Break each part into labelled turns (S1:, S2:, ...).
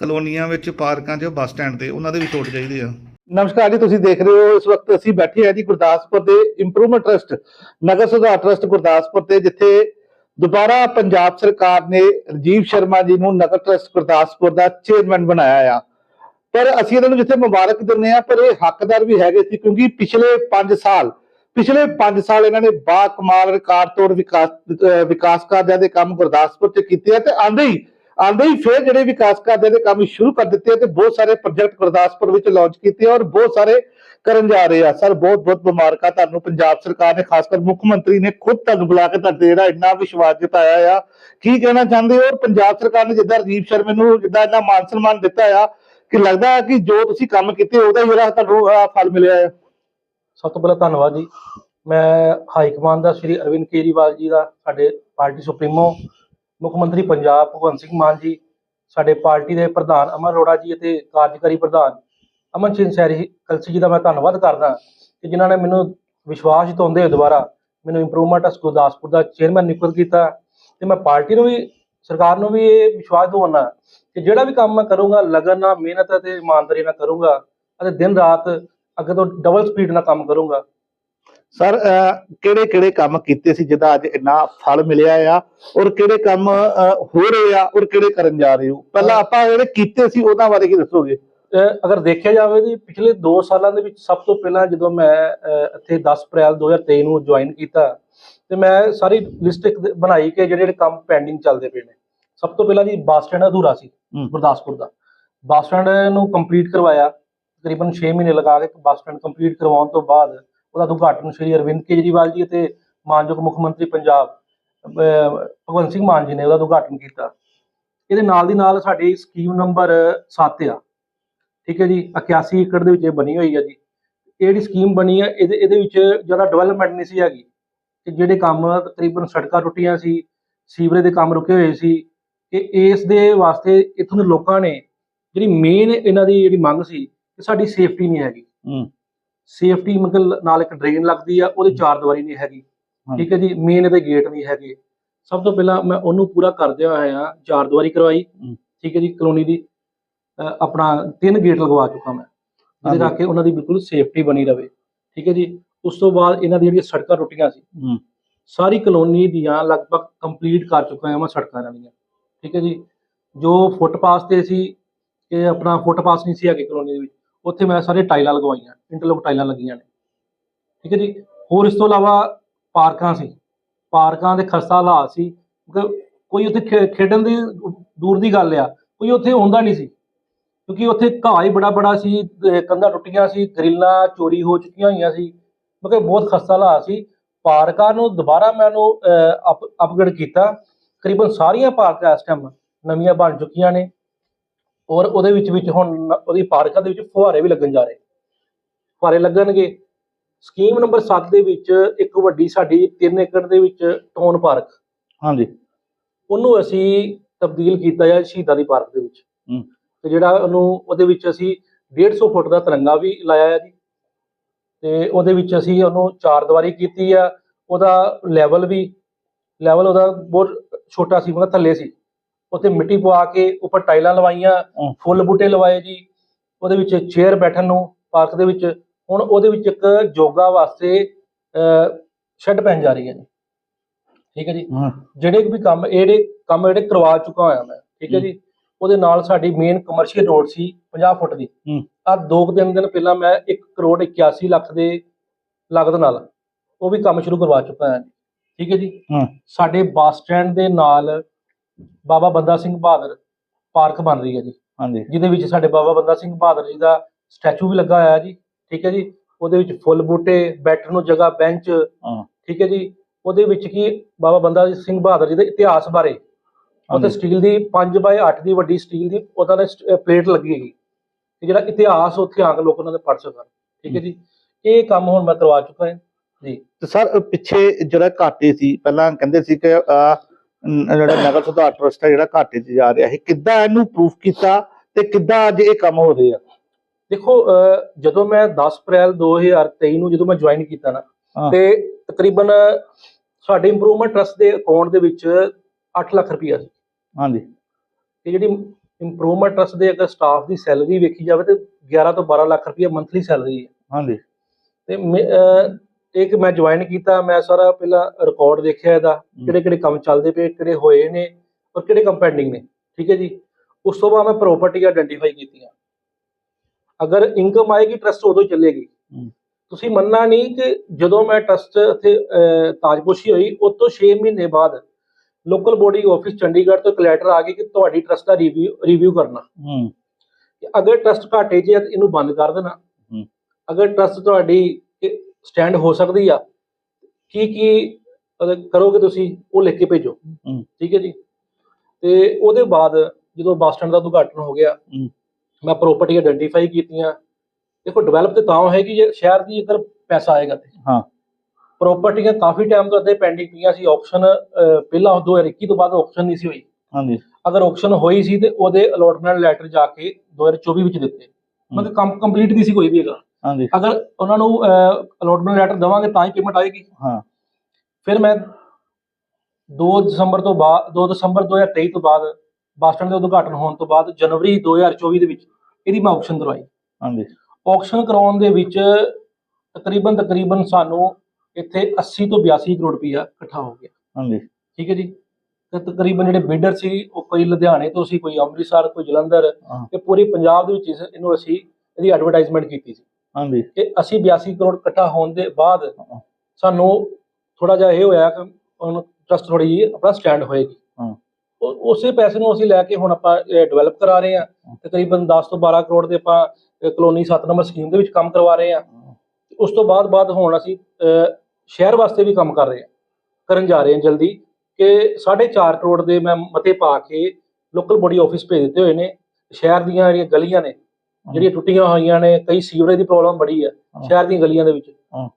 S1: ਕਲੋਨੀਆਂ ਵਿੱਚ, ਪਾਰਕਾਂ 'ਚ, ਬੱਸ ਸਟੈਂਡ ਤੇ, ਉਹਨਾਂ ਦੇ ਵੀ ਟੁੱਟ ਚਾਹੀਦੇ ਆ।
S2: ਨਮਸਕਾਰ ਜੀ, ਤੁਸੀਂ ਦੇਖ ਰਹੇ ਹੋ ਇਸ ਵਕਤ ਅਸੀਂ ਬੈਠੇ ਹਾਂ ਜੀ ਗੁਰਦਾਸਪੁਰ ਦੇ ਇੰਪਰੂਵਮੈਂਟ ਟਰਸਟ ਨਗਰ ਸੁਧਾਰ ਟਰਸਟ ਗੁਰਦਾਸਪੁਰ ਤੇ, ਜਿੱਥੇ ਦੁਬਾਰਾ ਪੰਜਾਬ ਸਰਕਾਰ ਨੇ ਰਜੀਵ ਸ਼ਰਮਾ ਜੀ ਨੂੰ ਨਗਰ ਟਰਸਟ ਗੁਰਦਾਸਪੁਰ ਦਾ ਚੇਅਰਮੈਨ ਬਣਾਇਆ ਆ। ਪਰ ਅਸੀਂ ਇਹਨਾਂ ਨੂੰ ਜਿੱਥੇ ਮੁਬਾਰਕ ਦਿੰਦੇ ਆ ਪਰ ਇਹ ਹੱਕਦਾਰ ਵੀ ਹੈਗੇ ਸੀ, ਕਿਉਂਕਿ ਪਿਛਲੇ 5 ਸਾਲ, ਪਿਛਲੇ 5 ਸਾਲ ਇਹਨਾਂ ਨੇ ਬਾ ਕਮਾਲ ਰਿਕਾਰਡ ਤੋੜ ਵਿਕਾਸ ਵਿਕਾਸ ਕਾਰਜਾਂ ਦੇ ਕੰਮ ਗੁਰਦਾਸਪੁਰ ਚ ਕੀਤੇ ਆ ਤੇ ਆਂਦੇ ਹੀ ਆਂਦੇ ਹੀ ਫਿਰ ਜਿਹੜੇ ਵਿਕਾਸ ਦੇ ਕੰਮ ਸ਼ੁਰੂ ਕਰ ਦਿੱਤੇ ਤੇ ਬਹੁਤ ਸਾਰੇ ਪ੍ਰੋਜੈਕਟ ਗੁਰਦਾਸਪੁਰ ਵਿੱਚ ਲਾਂਚ ਕੀਤੇ ਔਰ ਬਹੁਤ ਸਾਰੇ ਕਰਨ ਜਾ ਰਹੇ ਆ। ਸਰ, ਬਹੁਤ ਬਹੁਤ ਮੁਬਾਰਕਾਂ ਤੁਹਾਨੂੰ। ਪੰਜਾਬ ਸਰਕਾਰ ਨੇ, ਖਾਸ ਕਰ ਮੁੱਖ ਮੰਤਰੀ ਨੇ ਖੁਦ ਤੁਹਾਨੂੰ ਬੁਲਾ ਕੇ ਤੁਹਾਡੇ ਜਿਹੜਾ ਇੰਨਾ ਵਿਸ਼ਵਾਸ ਜਤਾਇਆ ਆ। ਕੀ ਕਹਿਣਾ ਚਾਹੁੰਦੇ ਹੋ? ਔਰ ਪੰਜਾਬ ਸਰਕਾਰ ਨੇ ਜਿੱਦਾਂ ਰਜੀਵ ਸ਼ਰਮੇ ਨੂੰ ਜਿੱਦਾਂ ਇੰਨਾ ਮਾਨ ਸਨਮਾਨ ਦਿੱਤਾ ਆ ਕਿ ਲੱਗਦਾ ਹੈ ਕਿ ਜੋ ਤੁਸੀਂ ਕੰਮ ਕੀਤੇ, ਉਹਦਾ ਹੀ ਜਿਹੜਾ ਤੁਹਾਨੂੰ ਫਲ ਮਿਲਿਆ ਹੈ
S3: ਸਭ ਤੋਂ ਪਹਿਲਾਂ ਧੰਨਵਾਦ ਜੀ। ਮੈਂ ਹਾਈ ਕਮਾਂਡ ਦਾ ਸ਼੍ਰੀ ਅਰਵਿੰਦ ਕੇਜਰੀਵਾਲ ਜੀ ਦਾ, ਸਾਡੇ ਪਾਰਟੀ ਸੁਪਰੀਮੋ ਮੁੱਖ ਮੰਤਰੀ ਪੰਜਾਬ ਭਗਵੰਤ ਸਿੰਘ ਮਾਨ ਜੀ, ਸਾਡੇ ਪਾਰਟੀ ਦੇ ਪ੍ਰਧਾਨ ਅਮਨ ਅਰੋੜਾ ਜੀ ਅਤੇ ਕਾਰਜਕਾਰੀ ਪ੍ਰਧਾਨ ਅਮਨ ਸਿੰਘ ਸੈਰੀ ਕਲਸੀ ਜੀ ਦਾ ਮੈਂ ਧੰਨਵਾਦ ਕਰਦਾ ਕਿ ਜਿਨ੍ਹਾਂ ਨੇ ਮੈਨੂੰ ਵਿਸ਼ਵਾਸ ਜਤਾਉਂਦੇ ਹੋਏ ਦੁਬਾਰਾ ਮੈਨੂੰ ਇੰਪਰੂਵਮੈਂਟ ਅਸ ਗੁਰਦਾਸਪੁਰ ਦਾ ਚੇਅਰਮੈਨ ਨਿਯੁਕਤ ਕੀਤਾ ਤੇ ਮੈਂ ਪਾਰਟੀ ਨੂੰ ਵੀ, ਸਰਕਾਰ ਨੂੰ ਵੀ ਇਹ ਵਿਸ਼ਵਾਸ ਦਿਵਾਉਣਾ ਕਿ ਜਿਹੜਾ ਵੀ ਕੰਮ ਮੈਂ ਕਰੂੰਗਾ, ਲਗਨ ਨਾਲ, ਮਿਹਨਤ ਅਤੇ ਇਮਾਨਦਾਰੀ ਨਾਲ ਕਰੂੰਗਾ ਅਤੇ ਦਿਨ ਰਾਤ ਅੱਗੇ ਤੋਂ ਡਬਲ ਸਪੀਡ ਨਾਲ ਕੰਮ ਕਰੂੰਗਾ।
S2: ਸਰ ਕਿਹੜੇ ਕਿਹੜੇ ਕੰਮ ਕੀਤੇ ਸੀ ਜਿਹਦਾ ਅੱਜ ਇੰਨਾ ਫਲ ਮਿਲਿਆ ਆ ਔਰ ਕਿਹੜੇ ਕੰਮ ਹੋ ਰਹੇ ਆ ਔਰ ਕਿਹੜੇ ਕਰਨ ਜਾ ਰਹੇ ਹੋ? ਪਹਿਲਾਂ ਆਪਾਂ ਜਿਹੜੇ ਕੀਤੇ ਸੀ ਉਹਨਾਂ ਬਾਰੇ ਕੀ ਦੱਸੋਗੇ?
S3: ਅਗਰ ਦੇਖਿਆ ਜਾਵੇ ਜੀ ਪਿਛਲੇ 2 ਸਾਲਾਂ ਦੇ ਵਿੱਚ ਸਭ ਤੋਂ ਪਹਿਲਾਂ ਜਦੋਂ ਮੈਂ ਇੱਥੇ 10 ਅਪ੍ਰੈਲ 2023 ਨੂੰ ਜੁਆਇਨ ਕੀਤਾ ਤੇ ਮੈਂ ਸਾਰੀ ਲਿਸਟ ਇੱਕ ਬਣਾਈ ਕਿ ਜਿਹੜੇ ਜਿਹੜੇ ਕੰਮ ਪੈਂਡਿੰਗ ਚੱਲਦੇ ਪਏ ਨੇ। ਸਭ ਤੋਂ ਪਹਿਲਾਂ ਜੀ ਬੱਸ ਸਟੈਂਡ ਅਧੂਰਾ ਸੀ। ਗੁਰਦਾਸਪੁਰ ਦਾ। ਬੱਸ ਸਟੈਂਡ ਨੂੰ ਕੰਪਲੀਟ ਕਰਵਾਇਆ ਤਕਰੀਬਨ 6 ਮਹੀਨੇ ਲਗਾ ਕੇ ਬੱਸ ਸਟੈਂਡ ਕੰਪਲੀਟ ਕਰਵਾਉਣ ਤੋਂ ਬਾਅਦ ਉਹਦਾ ਉਦਘਾਟਨ ਸ਼੍ਰੀ ਅਰਵਿੰਦ ਕੇਜਰੀਵਾਲ ਜੀ ਅਤੇ ਮਾਨਯੋਗ ਮੁੱਖ ਮੰਤਰੀ ਪੰਜਾਬ ਭਗਵੰਤ ਸਿੰਘ ਮਾਨ ਜੀ ਨੇ ਉਹਦਾ ਉਦਘਾਟਨ ਕੀਤਾ। ਇਹਦੇ ਨਾਲ ਦੀ ਨਾਲ ਸਾਡੀ ਸਕੀਮ ਨੰਬਰ 7 ਆ। ਠੀਕ ਹੈ ਜੀ 81 ਏਕੜ ਦੇ ਵਿੱਚ ਇਹ ਬਣੀ ਹੋਈ ਹੈ ਜੀ। ਇਹ ਜਿਹੜੀ ਸਕੀਮ ਬਣੀ ਹੈ ਇਹਦੇ ਇਹਦੇ ਵਿੱਚ ਜ਼ਿਆਦਾ ਡਿਵੈਲਪਮੈਂਟ ਨਹੀਂ ਸੀ ਹੈਗੀ ਕਿ ਜਿਹੜੇ ਕੰਮ ਤਕਰੀਬਨ ਸੜਕਾਂ ਟੁੱਟੀਆਂ ਸੀ, ਸੀਵਰੇਜ ਦੇ ਕੰਮ ਰੁਕੇ ਹੋਏ ਸੀ ਕਿ ਇਸ ਦੇ ਵਾਸਤੇ ਇੱਥੋਂ ਦੇ ਲੋਕਾਂ ਨੇ ਜਿਹੜੀ ਮੇਨ ਇਹਨਾਂ ਦੀ ਜਿਹੜੀ ਮੰਗ ਸੀ ਕਿ ਸਾਡੀ ਸੇਫਟੀ ਨਹੀਂ ਹੈਗੀ। ਸੇਫਟੀ ਮਤਲਬ ਨਾਲ ਇੱਕ ਡਰੇਨ ਲੱਗਦੀ ਆ ਉਹਦੇ ਚਾਰ ਦੀਵਾਰੀ ਨਹੀਂ ਹੈਗੀ। ਠੀਕ ਹੈ ਜੀ ਮੇਨ ਇਹਦੇ ਗੇਟ ਨਹੀਂ ਹੈਗੇ ਸਭ ਤੋਂ ਪਹਿਲਾਂ ਮੈਂ ਉਹਨੂੰ ਪੂਰਾ ਕਰਦਿਆਂ ਹੋਇਆ ਚਾਰ ਦੀਵਾਰੀ ਕਰਵਾਈ। ਠੀਕ ਹੈ ਜੀ ਕਲੋਨੀ ਦੀ ਆਪਣਾ ਤਿੰਨ ਗੇਟ ਲਗਵਾ ਚੁੱਕਾ ਮੈਂ ਜਿਹਦੇ। ਕਰਕੇ ਉਹਨਾਂ ਦੀ ਬਿਲਕੁਲ ਸੇਫਟੀ ਬਣੀ ਰਵੇ ਠੀਕ ਹੈ ਜੀ ਉਸ ਤੋਂ ਬਾਅਦ ਇਹਨਾਂ ਦੀਆਂ ਜਿਹੜੀਆਂ ਸੜਕਾਂ ਟੁੱਟੀਆਂ ਸੀ। ਸਾਰੀ ਕਲੋਨੀ ਦੀਆਂ ਲਗਭਗ ਕੰਪਲੀਟ ਕਰ ਚੁੱਕਾ ਹਾਂ ਮੈਂ ਸੜਕਾਂ ਦੀਆਂ ਠੀਕ ਹੈ ਜੀ ਜੋ ਫੁੱਟਪਾਥ ਤੇ ਸੀ ਇਹ ਆਪਣਾ ਫੁੱਟਪਾਥ ਨਹੀਂ ਸੀ ਹੈਗੇ ਕਲੋਨੀ ਦੇ ਵਿੱਚ ਉੱਥੇ ਮੈਂ ਸਾਰੇ ਟਾਈਲਾਂ ਲਗਵਾਈਆਂ, ਇੰਟਰਲੋਕ ਟਾਈਲਾਂ ਲੱਗੀਆਂ ਨੇ। ਠੀਕ ਹੈ ਜੀ? ਹੋਰ ਇਸ ਤੋਂ ਇਲਾਵਾ ਪਾਰਕਾਂ ਸੀ। ਪਾਰਕਾਂ ਦੇ ਖਸਤਾ ਹਾਲਾਤ ਸੀ, ਕਿਉਂਕਿ ਕੋਈ ਉੱਥੇ ਖੇ- ਖੇਡਣ ਦੀ ਦੂਰ ਦੀ ਗੱਲ ਆ, ਕੋਈ ਉੱਥੇ ਹੁੰਦਾ ਨਹੀਂ ਸੀ। ਕਿਉਂਕਿ ਉੱਥੇ ਘਾਹ ਹੀ ਬੜਾ ਬੜਾ ਸੀ ਕੰਧਾਂ ਟੁੱਟੀਆਂ ਸੀ, ਗਰਿੱਲਾਂ ਚੋਰੀ ਹੋ ਚੁੱਕੀਆਂ ਹੋਈਆਂ ਸੀ ਮਤਲਬ ਬਹੁਤ ਖਸਤਾ ਹਾਲਾਤ ਸੀ। ਪਾਰਕਾਂ ਨੂੰ ਦੁਬਾਰਾ ਮੈਂ ਉਹਨੂੰ ਅਪਗ੍ਰੇਡ ਕੀਤਾ। ਕਰੀਬਨ ਸਾਰੀਆਂ ਪਾਰਕਾਂ ਇਸ ਟਾਈਮ ਨਵੀਆਂ ਬਣ ਚੁੱਕੀਆਂ ਨੇ। ਔਰ ਉਹਦੇ ਵਿੱਚ ਵਿੱਚ ਹੁਣ ਉਹਦੀ ਪਾਰਕਾਂ ਦੇ ਵਿੱਚ ਫੁਹਾਰੇ ਵੀ ਲੱਗਣ ਜਾ ਰਹੇ। ਫੁਹਾਰੇ ਲੱਗਣਗੇ। ਸਕੀਮ ਨੰਬਰ 7 ਦੇ ਵਿੱਚ ਇੱਕ ਵੱਡੀ ਸਾਡੀ 3 ਏਕੜ ਦੇ ਵਿੱਚ ਟੌਨ ਪਾਰਕ।
S2: ਹਾਂਜੀ।
S3: ਉਹਨੂੰ ਅਸੀਂ ਤਬਦੀਲ ਕੀਤਾ ਹੈ ਸ਼ਹੀਦਾਂ ਦੀ ਪਾਰਕ ਦੇ ਵਿੱਚ। ਤੇ ਜਿਹੜਾ ਉਹਨੂੰ ਉਹਦੇ ਵਿੱਚ ਅਸੀਂ 150 ਫੁੱਟ ਦਾ ਤਿਰੰਗਾ ਵੀ ਲਾਇਆ ਹੈ ਜੀ। ਤੇ ਉਹਦੇ ਵਿੱਚ ਅਸੀਂ ਉਹਨੂੰ ਚਾਰ ਦੀਵਾਰੀ ਕੀਤੀ ਆ। ਉਹਦਾ ਲੈਵਲ ਵੀ ਲੈਵਲ ਉਹਦਾ ਬਹੁਤ ਛੋਟਾ ਸੀ ਮਤਲਬ ਥੱਲੇ ਸੀ। ਉੱਥੇ ਮਿੱਟੀ ਪਵਾ ਕੇ ਉੱਪਰ ਟਾਈਲਾਂ ਲਵਾਈਆਂ। ਫੁੱਲ ਬੂਟੇ ਲਵਾਏ ਜੀ ਉਹਦੇ ਵਿੱਚ ਚੇਅਰ ਬੈਠਣ ਨੂੰ ਪਾਰਕ ਦੇ ਵਿੱਚ। ਹੁਣ ਉਹਦੇ ਵਿੱਚ ਇੱਕ ਯੋਗਾ ਵਾਸਤੇ ਸ਼ੈੱਡ ਪੈਣ ਜਾ ਰਹੀ ਹੈ ਜੀ। ਠੀਕ ਹੈ ਜੀ? ਜਿਹੜੇ ਵੀ ਕੰਮ ਇਹ ਜਿਹੜੇ ਕੰਮ ਜਿਹੜੇ ਕਰਵਾ ਚੁੱਕਾ ਹੋਇਆ ਮੈਂ। ਠੀਕ ਹੈ ਜੀ? ਉਹਦੇ ਨਾਲ ਸਾਡੀ ਮੇਨ ਕਮਰਸ਼ੀਅਲ ਰੋਡ ਸੀ 50 ਫੁੱਟ ਦੀ। ਆ ਦੋ ਕੁ ਦਿਨ ਦਿਨ ਪਹਿਲਾਂ ਮੈਂ 1 ਕਰੋੜ 81 ਲੱਖ ਦੇ ਲਾਗਤ ਨਾਲ ਉਹ ਵੀ ਕੰਮ ਸ਼ੁਰੂ ਕਰਵਾ ਚੁੱਕਾ ਹਾਂ ਠੀਕ ਹੈ ਜੀ। ਸਾਡੇ ਬੱਸ ਸਟੈਂਡ ਦੇ ਨਾਲ ਬਾਬਾ ਬੰਦਾ ਸਿੰਘ ਬਹਾਦਰ ਪਾਰਕ ਬਣ ਰਹੀ ਹੈ ਜੀ।
S2: ਹਾਂਜੀ।
S3: ਜਿਹਦੇ ਵਿੱਚ ਸਾਡੇ ਬਾਬਾ ਬੰਦਾ ਸਿੰਘ ਬਹਾਦਰ ਜੀ ਦਾ ਸਟੈਚੂ ਵੀ ਲੱਗਾ ਹੋਇਆ ਜੀ ਠੀਕ ਹੈ ਜੀ। ਉਹਦੇ ਵਿੱਚ ਫੁੱਲ ਬੂਟੇ ਬੈਠਣ ਨੂੰ ਜਗ੍ਹਾ ਬੈਂਚ
S2: ਹਾਂ।
S3: ਠੀਕ ਹੈ ਜੀ। ਉਹਦੇ ਵਿੱਚ ਕੀ ਬਾਬਾ ਬੰਦਾ ਸਿੰਘ ਬਹਾਦਰ ਜੀ ਦੇ ਇਤਿਹਾਸ ਬਾਰੇ ਉੱਥੇ
S2: ਹਾਂਜੀ।
S3: ਸਟੀਲ ਦੀ 5 ਬਾਏ 8 ਦੀ ਵੱਡੀ ਸਟੀਲ ਦੀ ਉਹਦਾ ਨੇ ਪਲੇਟ ਲੱਗੀ ਹੈਗੀ। ਕਿ ਜਿਹੜਾ ਇਤਿਹਾਸ ਉੱਥੇ ਆ ਕੇ ਲੋਕ ਉਹਨਾਂ ਦੇ ਪੜ੍ਹ ਸਕਣ ਠੀਕ ਹੈ ਜੀ। ਇਹ ਕੰਮ ਹੁਣ ਮੈਂ ਕਰਵਾ ਚੁੱਕਾ ਹਾਂ ਜੀ।
S2: ਤੇ ਸਰ ਪਿੱਛੇ ਜਿਹੜਾ ਘਾਟੇ ਸੀ ਪਹਿਲਾਂ ਕਹਿੰਦੇ ਸੀ ਕਿ ਜਿਹੜਾ ਨਗਰ ਸੁਧਾਰ ਟਰਸਟ ਹੈ ਜਿਹੜਾ ਘਾਟੇ 'ਚ ਜਾ ਰਿਹਾ ਹੈ ਕਿੱਦਾਂ ਇਹਨੂੰ ਪ੍ਰੂਫ ਕੀਤਾ ਤੇ ਕਿੱਦਾਂ ਅੱਜ ਇਹ ਕੰਮ ਹੋ ਰਹੇ?
S3: ਦੇਖੋ ਜਦੋਂ ਮੈਂ 10 ਅਪ੍ਰੈਲ 2023 ਨੂੰ ਜਦੋਂ ਮੈਂ ਜੁਆਇਨ ਕੀਤਾ ਨਾ। ਤੇ ਤਕਰੀਬਨ ਸਾਡੇ ਇੰਪਰੂਵਮੈਂਟ ਟਰਸਟ ਦੇ ਅਕਾਊਂਟ ਦੇ ਵਿੱਚ 8 ਲੱਖ ਰੁਪਈਆ ਸੀ।
S2: ਹਾਂਜੀ।
S3: ਤੇ ਜਿਹੜੀ ਇੰਪਰੂਵਮੈਂਟ ਟਰਸਟ ਦੇ ਅਗਰ ਸਟਾਫ ਦੀ ਸੈਲਰੀ ਵੇਖੀ ਜਾਵੇ ਤੇ 11 ਤੋਂ 12 ਲੱਖ ਰੁਪਏ ਮੰਥਲੀ ਸੈਲਰੀ ਹੈ।
S2: ਹਾਂਜੀ।
S3: ਤੇ ਇੱਕ ਮੈਂ ਜੁਆਇਨ ਕੀਤਾ ਮੈਂ ਸਾਰਾ ਪਹਿਲਾਂ ਰਿਕਾਰਡ ਦੇਖਿਆ ਇਹਦਾ ਕਿਹੜੇ ਕਿਹੜੇ ਕੰਮ ਚੱਲਦੇ ਪਏ ਕਿਹੜੇ ਹੋਏ ਨੇ ਔਰ ਕਿਹੜੇ ਕੰਮ ਪੈਂਡਿੰਗ ਨੇ ਠੀਕ ਹੈ ਜੀ? ਉਸ ਤੋਂ ਬਾਅਦ ਮੈਂ ਪ੍ਰਾਪਰਟੀ ਆਇਡੈਂਟੀਫਾਈ ਕੀਤੀਆਂ। ਅਗਰ ਇਨਕਮ ਆਏਗੀ ਟਰਸਟ ਉਦੋਂ ਚੱਲੇਗੀ। ਤੁਸੀਂ ਮੰਨਣਾ ਨਹੀਂ ਕਿ ਜਦੋਂ ਮੈਂ ਟਰਸਟ ਇੱਥੇ ਤਾਜਪੋਸ਼ੀ ਹੋਈ ਉਸ ਤੋਂ 6 ਮਹੀਨੇ ਬਾਅਦ ਲੋਕਲ ਬੋਡੀ ਆਫਿਸ ਚੰਡੀਗੜ੍ਹ ਤੋਂ ਇੱਕ ਲੈਟਰ ਆ ਗਿਆ ਕਿ ਤੁਹਾਡੀ ਟਰਸਟ ਦਾ ਰਿਵਿਊ ਰਿਵਿਊ ਕਰਨਾ। ਅਗਰ ਟਰਸਟ ਘਾਟੇ 'ਚ ਇਹਨੂੰ ਬੰਦ ਕਰ ਦੇਣਾ।
S2: ਹੂੰ।
S3: ਅਗਰ ਟਰਸਟ ਤੁਹਾਡੀ ਸਟੈਂਡ ਹੋ ਸਕਦੀ ਆ। ਕੀ ਕੀ ਕਰੋਗੇ ਤੁਸੀਂ ਉਹ ਲਿਖ ਕੇ ਭੇਜੋ। ਠੀਕ ਹੈ ਜੀ? ਤੇ ਉਹਦੇ ਬਾਅਦ ਜਦੋਂ ਬੱਸ ਸਟੈਂਡ ਦਾ ਉਦਘਾਟਨ ਹੋ ਗਿਆ। ਮੈਂ ਪ੍ਰਾਪਰਟੀ ਆਇਡੈਂਟੀਫਾਈ ਕੀਤੀਆਂ। ਦੇਖੋ ਡਿਵੈਲਪ ਤੇ ਤਾਂ ਹੋਏਗੀ ਜੇ ਸ਼ਹਿਰ ਦੀ ਅਗਰ ਪੈਸਾ ਆਏਗਾ ਤੇ।
S2: ਹਾਂ।
S3: ਪ੍ਰਾਪਰਟੀਆਂ ਕਾਫੀ ਟਾਈਮ ਤੋਂ ਅੱਧੇ ਪੈਂਡਿੰਗ ਪਈਆਂ ਸੀ। ਆਕਸ਼ਨ ਪਹਿਲਾਂ 2021 ਤੋਂ ਬਾਅਦ ਆਕਸ਼ਨ ਨਹੀਂ ਸੀ ਹੋਈ।
S2: ਹਾਂਜੀ।
S3: ਅਗਰ ਆਕਸ਼ਨ ਹੋਈ ਸੀ ਤੇ ਉਹਦੇ ਅਲੋਟਮੈਂਟ ਲੈਟਰ ਜਾ ਕੇ 2024 ਵਿੱਚ ਦਿੱਤੇ। ਮਤਲਬ ਕੰਮ ਕੰਪਲੀਟ ਨਹੀਂ ਸੀ ਕੋਈ ਵੀ ਹੈਗਾ
S2: ਹਾਂਜੀ।
S3: ਅਗਰ ਉਹਨਾਂ ਨੂੰ ਅਲੋਟਮੈਂਟ ਲੈਟਰ ਦੇਵਾਂਗੇ ਤਾਂ ਹੀ ਪੇਮੈਂਟ ਆਏਗੀ।
S2: ਹਾਂ।
S3: ਫਿਰ ਮੈਂ 2 ਦਸੰਬਰ ਤੋਂ ਬਾਅਦ 2 ਦਸੰਬਰ 2023 ਤੋਂ ਬਾਅਦ ਬੱਸ ਸਟੈਂਡ ਦੇ ਉਦਘਾਟਨ ਹੋਣ ਤੋਂ ਬਾਅਦ ਜਨਵਰੀ 2024 ਦੇ ਵਿੱਚ ਇਹਦੀ ਮੈਂ ਆਕਸ਼ਨ ਕਰਵਾਈ।
S2: ਹਾਂਜੀ।
S3: ਆਕਸ਼ਨ ਕਰਾਉਣ ਦੇ ਵਿੱਚ ਤਕਰੀਬਨ ਤਕਰੀਬਨ ਸਾਨੂੰ ਇੱਥੇ 80 ਤੋਂ 82 ਕਰੋੜ ਰੁਪਈਆ ਇਕੱਠਾ ਹੋ ਗਿਆ।
S2: ਹਾਂਜੀ।
S3: ਠੀਕ ਹੈ ਜੀ? ਤੇ ਤਕਰੀਬਨ ਜਿਹੜੇ ਬਿਲਡਰ ਸੀ ਉਹ ਕੋਈ ਲੁਧਿਆਣੇ ਤੋਂ ਸੀ ਕੋਈ ਅੰਮ੍ਰਿਤਸਰ ਕੋਈ ਜਲੰਧਰ। ਤੇ ਪੂਰੀ ਪੰਜਾਬ ਦੇ ਵਿੱਚ ਇਹਨੂੰ ਅਸੀਂ ਇਹਦੀ ਐਡਵਰਟਾਈਜ਼ਮੈਂਟ ਕੀਤੀ ਸੀ।
S2: ਹਾਂਜੀ।
S3: ਕਿ ਅਸੀਂ 82 ਕਰੋੜ ਇਕੱਠਾ ਹੋਣ ਦੇ ਬਾਅਦ। ਸਾਨੂੰ ਥੋੜਾ ਜਿਹਾ ਇਹ ਹੋਇਆ ਕਿ ਹੁਣ ਟਰਸਟ ਥੋੜੀ ਆਪਣਾ ਸਟੈਂਡ ਹੋਏਗੀ।
S2: ਹਾਂ।
S3: ਉਹ- ਉਸੇ ਪੈਸੇ ਨੂੰ ਅਸੀਂ ਲੈ ਕੇ ਹੁਣ ਆਪਾਂ ਡਿਵੈਲਪ ਕਰਾ ਰਹੇ ਹਾਂ। ਤਕਰੀਬਨ 10 ਤੋਂ 12 ਕਰੋੜ ਦੇ ਆਪਾਂ ਕਲੋਨੀ 7 ਨੰਬਰ ਸਕੀਮ ਦੇ ਵਿੱਚ ਕੰਮ ਕਰਵਾ ਰਹੇ ਹਾਂ। ਉਸ ਤੋਂ ਬਾਅਦ ਬਾਅਦ ਹੁਣ ਅਸੀਂ ਸ਼ਹਿਰ ਵਾਸਤੇ ਵੀ ਕੰਮ ਕਰ ਰਹੇ ਹਾਂ। ਕਰਨ ਜਾ ਰਹੇ ਹਾਂ ਜਲਦੀ ਕਿ 4.5 ਕਰੋੜ ਦੇ ਮੈਂ ਮਤੇ ਪਾ ਕੇ ਲੋਕਲ ਬੋਡੀ ਆਫਿਸ ਭੇਜ ਦਿੱਤੇ ਹੋਏ ਨੇ। ਸ਼ਹਿਰ ਦੀਆਂ ਜਿਹੜੀਆਂ ਗਲੀਆਂ ਨੇ ਜਿਹੜੀਆਂ ਟੁੱਟੀਆਂ ਹੋਈਆਂ ਨੇ ਕਈ ਸੀਵਰੇਜ ਦੀ ਪ੍ਰੋਬਲਮ ਬੜੀ ਹੈ
S2: ਹਾਂ।
S3: ਸ਼ਹਿਰ ਦੀਆਂ ਗਲੀਆਂ ਦੇ ਵਿੱਚ।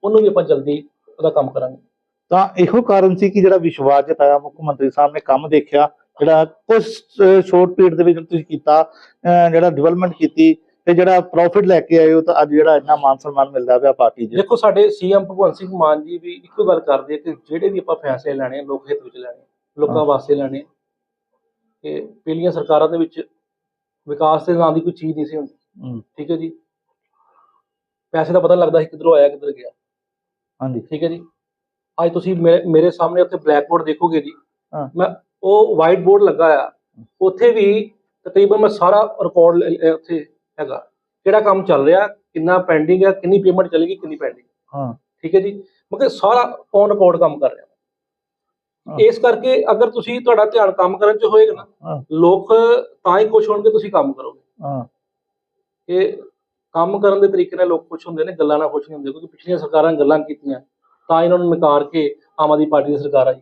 S3: ਉਹਨੂੰ ਵੀ ਆਪਾਂ ਜਲਦੀ ਉਹਦਾ ਕੰਮ ਕਰਾਂਗੇ
S2: ਤਾਂ ਇਹੋ ਕਾਰਨ ਸੀ ਕਿ ਜਿਹੜਾ ਵਿਸ਼ਵਾਸ ਜਤਾਇਆ ਮੁੱਖ ਮੰਤਰੀ ਸਾਹਿਬ ਨੇ ਕੰਮ ਦੇਖਿਆ ਜਿਹੜਾ ਕੁਝ ਸ਼ੋਰਟ ਪੀਰੀਅਡ ਦੇ ਵਿੱਚ ਤੁਸੀਂ ਕੀਤਾ ਜਿਹੜਾ ਡਿਵੈਲਪਮੈਂਟ ਕੀਤੀ ਤੇ ਜਿਹੜਾ ਪ੍ਰੋਫਿਟ ਲੈ ਕੇ ਆਏ ਹੋ ਤਾਂ ਅੱਜ ਜਿਹੜਾ ਇੰਨਾ ਮਾਨ ਸਨਮਾਨ ਮਿਲਦਾ ਪਿਆ ਪਾਰਟੀ 'ਚ
S3: ਦੇਖੋ ਸਾਡੇ ਸੀਐਮ ਭਗਵੰਤ ਸਿੰਘ ਮਾਨ ਜੀ ਵੀ ਇੱਕੋ ਗੱਲ ਕਰਦੇ ਆ ਕਿ ਜਿਹੜੇ ਵੀ ਆਪਾਂ ਫੈਸਲੇ ਲੈਣੇ ਆ ਲੋਕ ਹਿੱਤ ਵਿੱਚ ਲੈਣੇ ਆ, ਲੋਕਾਂ। ਵਾਸਤੇ ਲੈਣੇ ਆ। ਕਿ ਪਹਿਲੀਆਂ ਸਰਕਾਰਾਂ ਦੇ ਵਿੱਚ ਵਿਕਾਸ ਦੇ ਨਾਂ ਦੀ ਕੋਈ ਚੀਜ਼ ਨਹੀਂ ਸੀ ਹੁੰਦੀ
S2: ਹੂੰ,
S3: ਠੀਕ ਹੈ ਜੀ। ਪੈਸੇ ਦਾ ਪਤਾ ਨੀ ਲੱਗਦਾ ਸੀ ਕਿੱਧਰੋਂ ਆਇਆ ਕਿੱਧਰ ਗਿਆ।
S2: ਹਾਂਜੀ।
S3: ਠੀਕ ਹੈ ਜੀ। ਅੱਜ ਤੁਸੀਂ ਮੇਰੇ ਮੇਰੇ ਸਾਹਮਣੇ ਉੱਥੇ ਬਲੈਕ ਬੋਰਡ ਦੇਖੋਗੇ ਜੀ।
S2: ਹਾਂ।
S3: ਮੈਂ ਉਹ ਵਾਈਟ ਬੋਰਡ ਲੱਗਾ ਆ। ਉੱਥੇ ਵੀ ਤਕਰੀਬਨ ਮੈਂ ਸਾਰਾ ਰਿਕਾਰਡ ਉੱਥੇ ਹੈਗਾ। ਕਿਹੜਾ ਕੰਮ ਚੱਲ ਰਿਹਾ ਕਿੰਨਾ ਪੈਂਡਿੰਗ ਹੈ ਕਿੰਨੀ ਪੇਮੈਂਟ ਚਲੇਗੀ ਕਿੰਨੀ ਪੈਂਡਿੰਗ
S2: ਹਾਂ।
S3: ਠੀਕ ਹੈ ਜੀ। ਮਤਲਬ ਸਾਰਾ ਔਨ ਰਿਕਾਰਡ ਕੰਮ ਕਰ ਰਿਹਾ।
S2: ਹਾਂ।
S3: ਇਸ ਕਰਕੇ ਅਗਰ ਤੁਸੀਂ ਤੁਹਾਡਾ ਧਿਆਨ ਕੰਮ ਕਰਨ 'ਚ ਹੋਏਗਾ ਨਾ। ਲੋਕ ਤਾਂ ਹੀ ਖੁਸ਼ ਹੋਣਗੇ ਤੁਸੀਂ ਕੰਮ ਕਰੋਗੇ।
S2: ਹਾਂ।
S3: ਇਹ ਕੰਮ ਕਰਨ ਦੇ ਤਰੀਕੇ ਨਾਲ ਲੋਕ ਖੁਸ਼ ਹੁੰਦੇ ਨੇ ਗੱਲਾਂ ਨਾਲ ਖੁਸ਼ ਨਹੀਂ ਹੁੰਦੇ ਕਿਉਂਕਿ ਪਿਛਲੀਆਂ ਸਰਕਾਰਾਂ ਗੱਲਾਂ ਕੀਤੀਆਂ ਤਾਂ ਇਹਨਾਂ ਨੂੰ ਨਕਾਰ ਕੇ ਆਮ ਆਦਮੀ ਪਾਰਟੀ ਦੀ ਸਰਕਾਰ ਆਈ।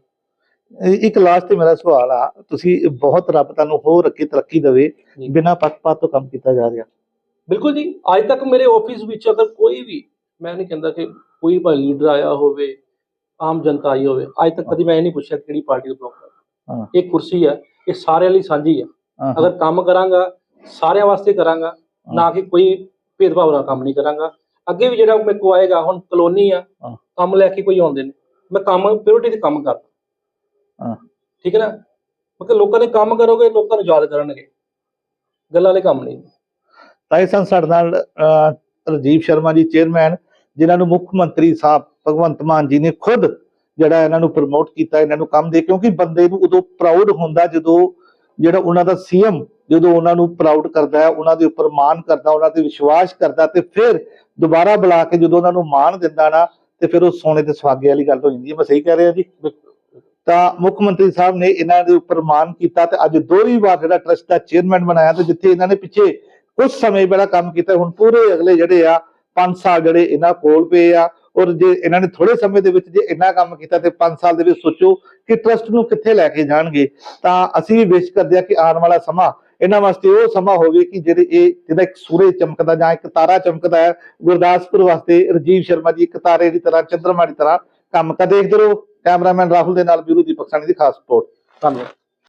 S2: ਇੱਕ ਲਾਸਟ ਤੇ ਮੇਰਾ ਸਵਾਲ ਆ ਤੁਸੀਂ ਬਹੁਤ ਰੱਬ ਤੁਹਾਨੂੰ ਹੋਰ ਅੱਗੇ ਤਰੱਕੀ ਦੇਵੇ। ਬਿਨਾਂ ਪੱਖਪਾਤ ਤੋਂ ਕੰਮ ਕੀਤਾ ਜਾ ਰਿਹਾ।
S3: ਬਿਲਕੁਲ ਜੀ ਅੱਜ ਤੱਕ ਮੇਰੇ ਆਫਿਸ ਵਿੱਚ ਅਗਰ ਕੋਈ ਵੀ ਮੈਂ ਨਹੀਂ ਕਹਿੰਦਾ ਕਿ ਕੋਈ ਭਾਈ ਲੀਡਰ ਆਇਆ ਹੋਵੇ ਆਮ ਜਨਤਾ ਆਈ ਹੋਵੇ ਅੱਜ ਤੱਕ ਕਦੀ ਮੈਂ ਇਹ ਨਹੀਂ ਪੁੱਛਿਆ ਕਿਹੜੀ ਪਾਰਟੀ ਦਾ ਬਲੌਕ
S2: ਹਾਂ।
S3: ਇਹ ਕੁਰਸੀ ਹੈ ਇਹ ਸਾਰਿਆਂ ਲਈ ਸਾਂਝੀ ਹਾਂ, ਅਗਰ ਕੰਮ ਕਰਾਂਗਾ ਸਾਰਿਆਂ ਵਾਸਤੇ ਕਰਾਂਗਾ ਨਾ ਕਿ ਕੋਈ ਭੇਦਭਾਵ ਨਾਲ ਕੰਮ ਨਹੀਂ ਕਰਾਂਗਾ। ਅੱਗੇ ਵੀ ਜਿਹੜਾ ਮੇਰੇ ਕੋ ਆਏਗਾ ਹੁਣ ਕਲੋਨੀ ਆ। ਕੰਮ ਲੈ ਕੇ ਕੋਈ ਆਉਂਦੇ ਨੇ। ਮੈਂ ਕੰਮ ਪਿਓਰਿਟੀ ਤੇ ਕੰਮ ਕਰਦਾ।
S2: ਹਾਂ।
S3: ਠੀਕ ਹੈ ਨਾ? ਮਤਲਬ ਲੋਕਾਂ ਨੇ ਕੰਮ ਕਰੋਗੇ ਲੋਕਾਂ ਨੂੰ ਯਾਦ ਕਰਨਗੇ। ਗੱਲਾਂ ਵਾਲੇ ਕੰਮ ਨਹੀਂ।
S2: ਤਾਂ ਇਹ ਸਨ ਸਾਡੇ ਨਾਲ ਰਾਜੀਵ ਸ਼ਰਮਾ ਜੀ ਚੇਅਰਮੈਨ ਜਿਨ੍ਹਾਂ ਨੂੰ ਮੁੱਖ ਮੰਤਰੀ ਸਾਹਿਬ ਭਗਵੰਤ ਮਾਨ ਜੀ ਨੇ ਖੁਦ ਜਿਹੜਾ ਇਹਨਾਂ ਨੂੰ ਪ੍ਰਮੋਟ ਕੀਤਾ ਇਹਨਾਂ ਨੂੰ ਕੰਮ ਦੇ ਕਿਉਂਕਿ ਬੰਦੇ ਨੂੰ ਉਦੋਂ ਪ੍ਰਾਊਡ ਹੁੰਦਾ ਜਦੋਂ ਜਿਹੜਾ ਉਹਨਾਂ ਦਾ ਸੀਐਮ ਜਦੋਂ ਉਹਨਾਂ ਨੂੰ ਪ੍ਰਾਊਡ ਕਰਦਾ ਹੈ, ਉਹਨਾਂ ਦੇ ਉੱਪਰ ਮਾਣ ਕਰਦਾ, ਉਹਨਾਂ ਤੇ ਵਿਸ਼ਵਾਸ ਕਰਦਾ ਤੇ ਫਿਰ ਦੁਬਾਰਾ ਬੁਲਾ ਕੇ ਜਦੋਂ ਉਹਨਾਂ ਨੂੰ ਮਾਣ ਦਿੰਦਾ ਨਾ, ਤੇ ਫਿਰ ਉਹ ਸੋਨੇ ਤੇ ਸੁਹਾਗੇ ਵਾਲੀ ਗੱਲ ਹੋ ਜਾਂਦੀ ਹੈ। ਮੈਂ ਸਹੀ ਕਹਿ ਰਿਹਾ ਜੀ? ਤਾਂ ਮੁੱਖ ਮੰਤਰੀ ਸਾਹਿਬ ਨੇ ਇਹਨਾਂ ਦੇ ਉੱਪਰ ਮਾਣ ਕੀਤਾ ਤੇ ਅੱਜ ਦੋਹਰੀ ਵਾਰ ਜਿਹੜਾ ਟਰਸਟ ਦਾ ਚੇਅਰਮੈਨ ਬਣਾਇਆ ਤੇ ਜਿੱਥੇ ਇਹਨਾਂ ਨੇ ਪਿੱਛੇ ਕੁਝ ਸਮੇਂ ਪਹਿਲਾਂ ਕੰਮ ਕੀਤਾ, ਹੁਣ ਪੂਰੇ ਅਗਲੇ ਜਿਹੜੇ ਆ 5 ਸਾਲ ਜਿਹੜੇ ਇਹਨਾਂ ਕੋਲ ਪਏ ਆ ਔਰ ਜੇ ਇਹਨਾਂ ਨੇ ਥੋੜੇ ਸਮੇਂ ਦੇ ਵਿੱਚ ਜੇ ਇੰਨਾ ਕੰਮ ਕੀਤਾ ਤੇ 5 ਸਾਲ ਦੇ ਵਿੱਚ ਸੋਚੋ ਕਿ ਟਰਸਟ ਨੂੰ ਕਿੱਥੇ ਲੈ ਕੇ ਜਾਣਗੇ, ਤਾਂ ਅਸੀਂ ਵੀ ਵਿਸ਼ ਕਰਦੇ ਆ ਕਿ ਆਉਣ ਵਾਲਾ ਸਮਾਂ ਇਹਨਾਂ ਵਾਸਤੇ ਉਹ ਸਮਾਂ ਹੋਵੇ ਕਿ ਜਿਹੜੇ ਇਹ, ਜਿਹਦਾ ਇੱਕ ਸੂਰਜ ਚਮਕਦਾ ਜਾਂ ਇੱਕ ਤਾਰਾ ਚਮਕਦਾ ਹੈ, ਗੁਰਦਾਸਪੁਰ ਵਾਸਤੇ ਰਜੀਵ ਸ਼ਰਮਾ ਜੀ ਇੱਕ ਤਾਰੇ ਦੀ ਤਰ੍ਹਾਂ, ਚੰਦਰਮਾ ਦੀ ਤਰ੍ਹਾਂ ਕੰਮ ਕਰ ਦੇਖਦੇ ਰਹੋ। ਕੈਮਰਾਮੈਨ ਰਾਹੁਲ ਦੇ ਨਾਲ ਵੀਰੂ ਦੀਪਕ ਸਾਨੀ ਦੀ ਖਾਸ ਰਿਪੋਰਟ।
S3: ਧੰਨਵਾਦ।